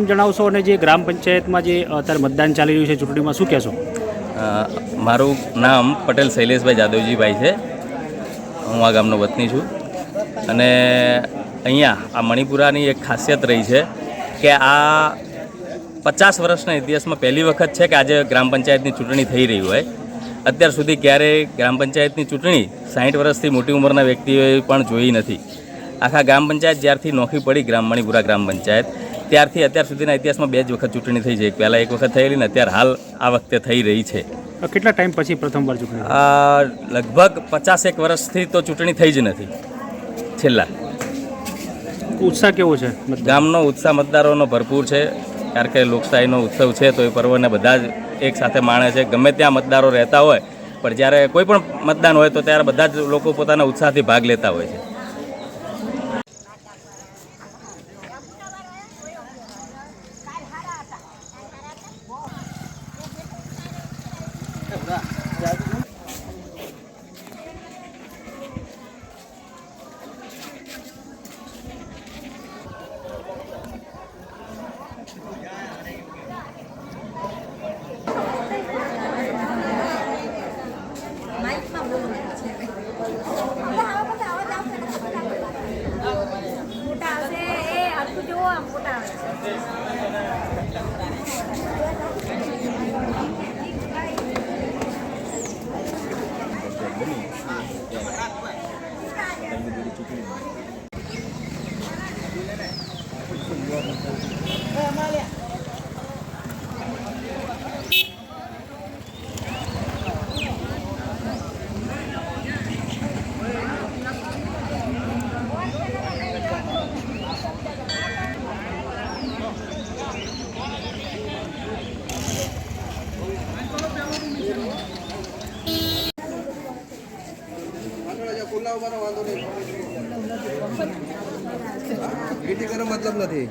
જણાવશો અને જે ગ્રામ પંચાયતમાં જે અત્યારે મતદાન ચાલી રહ્યું છે ચૂંટણીમાં, શું કહેશો? મારું નામ પટેલ શૈલેષભાઈ જાદવજીભાઈ છે. હું આ ગામનો વતની છું. અને અહીંયા આ મણિપુરાની એક ખાસિયત રહી છે કે આ પચાસ વર્ષના ઇતિહાસમાં પહેલી વખત છે કે આજે ગ્રામ પંચાયતની ચૂંટણી થઈ રહી હોય. અત્યાર સુધી ક્યારેય ગ્રામ પંચાયતની ચૂંટણી સાઠ વર્ષથી મોટી ઉંમરના વ્યક્તિઓએ પણ જોઈ નથી. આખા ગ્રામ પંચાયત જ્યારથી નોખી પડી ગ્રામ, મણિપુરા ગ્રામ પંચાયત. ત્યારથી અત્યાર સુધીના ઇતિહાસમાં બે જ વખત ચૂંટણી થઈ છે. પહેલાં એક વખત થયેલી ને અત્યારે હાલ આ વખતે થઈ રહી છે. કેટલા ટાઈમ પછી પ્રથમવાર ચૂંટણી લગભગ પચાસેક વર્ષથી તો ચૂંટણી થઈ જ નથી. છેલ્લા. ઉત્સાહ કેવો છે? ગામનો ઉત્સાહ મતદારોનો ભરપૂર છે. કારણ કે લોકશાહીનો ઉત્સવ છે તો એ પર્વને બધા જ એક સાથે માણે છે. ગમે ત્યાં મતદારો રહેતા હોય પણ જ્યારે કોઈ પણ મતદાન હોય તો ત્યારે બધા જ લોકો પોતાના ઉત્સાહથી ભાગ લેતા હોય છે. મોટા આવશે એ હરખું જોવો આમ મોટા Iya. dan gue dicukurin આવે ખેતી કરો મતલબ નથી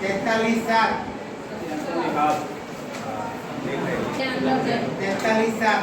તેતાલીસ સાત. તેતાલીસ સાત.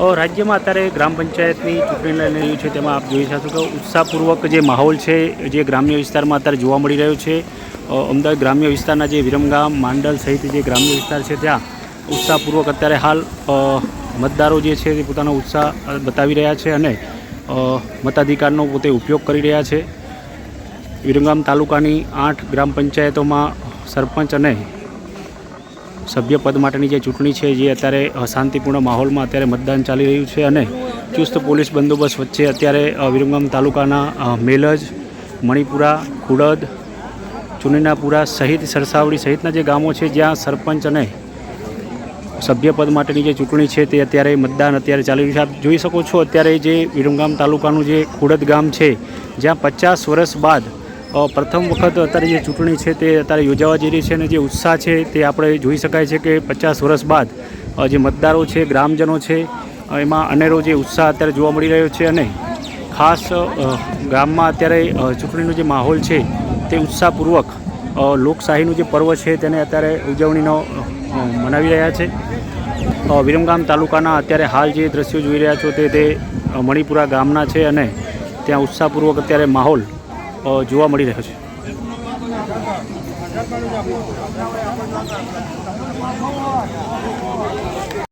રાજ્યમાં અત્યારે ગ્રામ પંચાયતની ચૂંટણી લઈ રહ્યું છે, તેમાં આપ જોઈ શકો છો કે ઉત્સાહપૂર્વક જે માહોલ છે, જે ગ્રામ્ય વિસ્તારમાં અત્યારે જોવા મળી રહ્યો છે અમદાવાદ ગ્રામ્ય વિસ્તારના જે વિરમગામ, માંડલ સહિત જે ગ્રામ્ય વિસ્તાર છે, ત્યાં ઉત્સાહપૂર્વક અત્યારે હાલ મતદારો જે છે, તે પોતાનો ઉત્સાહ બતાવી રહ્યા છે અને મતાધિકારનો પોતે ઉપયોગ કરી રહ્યા છે. વિરમગામ તાલુકાની આઠ ગ્રામ પંચાયતોમાં સરપંચ અને સભ્ય પદ માટેની જે ચૂંટણી છે, જે અત્યારે અશાંતિપૂર્ણ માહોલમાં અત્યારે મતદાન ચાલી રહ્યું છે અને ચુસ્ત પોલીસ બંદોબસ્ત વચ્ચે અત્યારે વિરમગામ તાલુકાના મેલજ, મણિપુરા, ખુડદ, ચુનીનાપુરા સહિત સરસાવડી સહિતના જે ગામો છે, જ્યાં સરપંચ અને સભ્યપદ માટેની જે ચૂંટણી છે, તે અત્યારે મતદાન અત્યારે ચાલી રહ્યું છે. આપ જોઈ શકો છો અત્યારે જે વિરમગામ તાલુકાનું જે ખુડદ ગામ છે, જ્યાં પચાસ વર્ષ બાદ પ્રથમ વખત અત્યારે જે ચૂંટણી છે તે અત્યારે યોજાવા જઈ રહી છે અને જે ઉત્સાહ છે તે આપણે જોઈ શકાય છે કે પચાસ વર્ષ બાદ જે મતદારો છે, ગ્રામજનો છે એમાં અનેરો જે ઉત્સાહ અત્યારે જોવા મળી રહ્યો છે અને ખાસ ગામમાં અત્યારે ચૂંટણીનો જે માહોલ છે તે ઉત્સાહપૂર્વક લોકશાહીનું જે પર્વ છે તેને અત્યારે ઉજવણીનો મનાવી રહ્યા છે. વિરમગામ તાલુકાના અત્યારે હાલ જે દ્રશ્યો જોઈ રહ્યા છો તે તે મણિપુરા ગામના છે અને ત્યાં ઉત્સાહપૂર્વક અત્યારે માહોલ જોવા મળી રહ્યો છે.